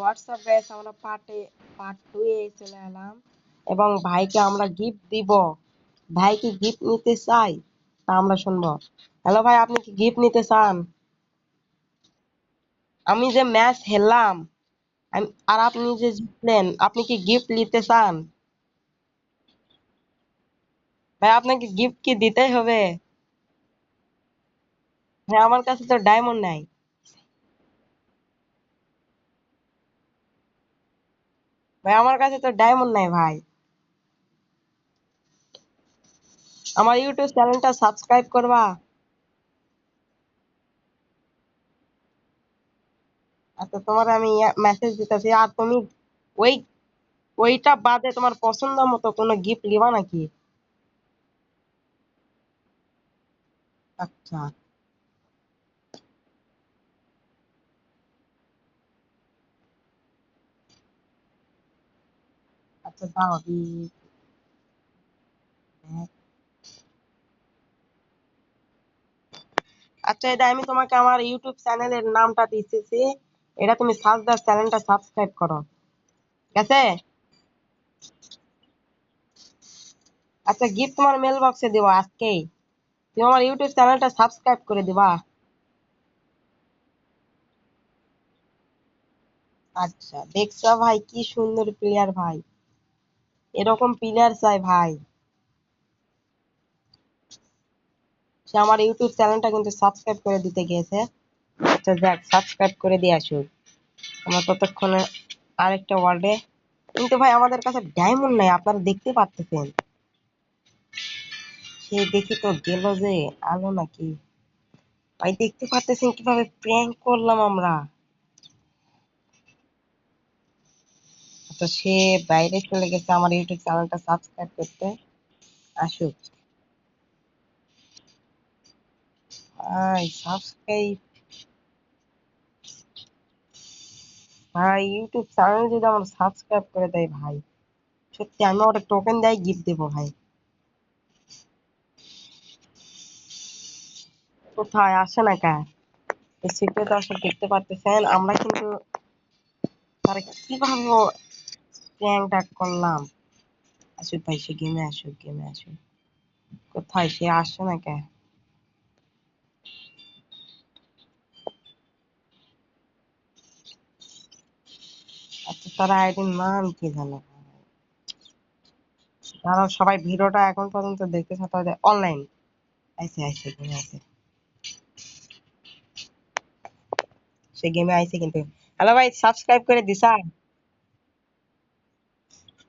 WhatsApp guys আমরা পার্টে part two এ চলে এলাম। এবং ভাইকে আমরা গিফট দিব। ভাই কি গিফট নিতে চাই তা আমরা শুনব। হ্যালো ভাই, আপনি কি গিফট নিতে চান? আমি যে ম্যাচ হেললাম আর আপনি যে জিতলেন আপনি কি গিফট নিতে চান? ভাই, আপনাকে গিফট কি দিতেই হবে? হ্যাঁ আমার কাছে তো ডায়মন্ড নাই। ভাই, আমার কাছে তো ডায়মন্ড নাই ভাই। আমার ইউটিউব চ্যানেলটা সাবস্ক্রাইব করবা। আচ্ছা তোমার আমি মেসেজ দিতেছি, আর তুমি ওই, ওইটা বাদে তোমার পছন্দ মতো কোনো গিফট নিবা নাকি? আচ্ছা। আচ্ছা দাও দি- আচ্ছা এটা আমি তোমাকে আমার ইউটিউব চ্যানেলের নামটা দিতেছি এটা তুমি সার্চ দাও চ্যানেলটা সাবস্ক্রাইব করো। ঠিক আছে? আচ্ছা গিফট তোমার মেল বক্সে দিব আজকেই তুমি আমার ইউটিউব চ্যানেলটা সাবস্ক্রাইব করে দিবা। আচ্ছা দেখছ ভাই, কি সুন্দর প্লেয়ার ভাই। এরকম পিলার চাই ভাই। সে আমার ইউটিউব চ্যানেলটা কিন্তু সাবস্ক্রাইব করে দিতে গিয়েছে। আচ্ছা যাক সাবস্ক্রাইব করে দিয়ে আসুক। আমরা ততক্ষণে আরেকটা ওয়ার্ডে কিন্তু ভাই, আমাদের কাছে ডায়মন্ড নাই, আপনারা দেখতে পাচ্ছেন সে দেখি তো গেল যে, আলো নাকি? ভাই, দেখতে পাচ্ছেন কীভাবে প্র্যাঙ্ক করলাম আমরা? আচ্ছা সে বাইরে চলে গেছে আমার ইউটিউব চ্যানেলটা সাবস্ক্রাইব করতে। আসুক। ভাই সাবস্ক্রাইব ভাই ইউটিউব চ্যানেল যদি আমার সাবস্ক্রাইব করে দেয় ভাই, সত্যি আমি ওটা টোকেন দেয় গিফট দেবো ভাই। কোথায়? আসে না কা? সিটে দর্শক দেখতে পারতেছেন? আমরা কিন্তু তারা কীভাবে প্র্যাঙ্কটা করলাম। আসুক ভাই, সে গেমে আসুক গেমে আসুক। কোথায়? সে আসে না কে? আচ্ছা নাম কি সবাই ভিডিওটা এখন পর্যন্ত দেখতেছে তাদের অনলাইন আইসে আইসে, গেমে সে গেমে আইসে কিন্তু। হ্যালো ভাই সাবস্ক্রাইব করে দিছা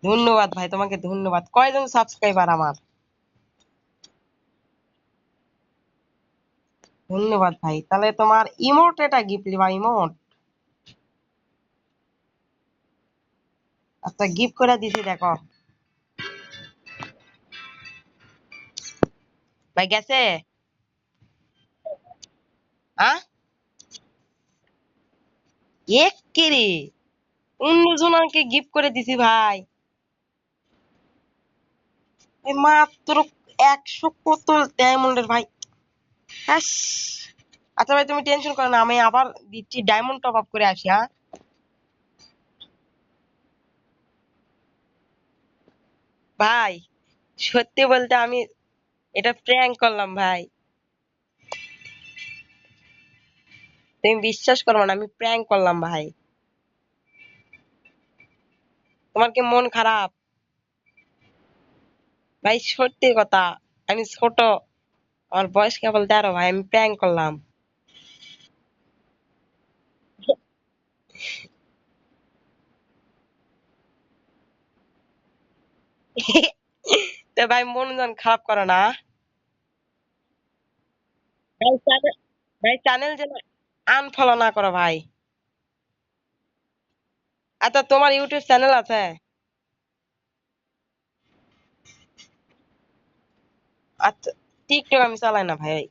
ধন্যবাদ ভাই, তোমাকে ধন্যবাদ। কয়জন সাবস্ক্রাইবার আমার? ধন্যবাদ ভাই। তাহলে তোমার ইমোট এটা গিফট লিবা ইমোট আচ্ছা গিফট করে দিছি, দেখো। ভাই, গেছে? এক কেরে অন্য জনকে গিফট করে দিছি ভাই। মাত্র একশো কত ডায়মন্ডের ভাই। হ্যাস আচ্ছা ভাই তুমি টেনশন করো না আমি আবার দিচ্ছি ডায়মন্ড টপ আপ করে আসি হ্যাঁ? ভাই সত্যি বলতে আমি এটা প্র্যাঙ্ক করলাম ভাই। তুমি বিশ্বাস করবে না আমি প্র্যাঙ্ক করলাম ভাই। তোমার কি মন খারাপ? ভাই, সত্যি কথা, আমি ছোট, আমার বয়স কেবল তেরো ভাই, আমি প্র্যাঙ্ক করলাম। তো ভাই মন জন খারাপ করো না? ভাই চ্যানেল ভাই চ্যানেল যেন আনফলো না করো ভাই। আচ্ছা তোমার ইউটিউব চ্যানেল আছে? আচ্ছা টিকটক আমি চালাই না ভাই।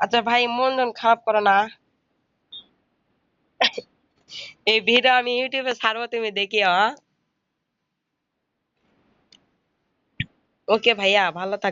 আচ্ছা ভাই, মন জন খারাপ করো না। এই ভিডিও আমি ইউটিউবে ছাড়বো, তুমি দেখি হ্যাঁ। ওকে ভাইয়া, ভালো থাকো।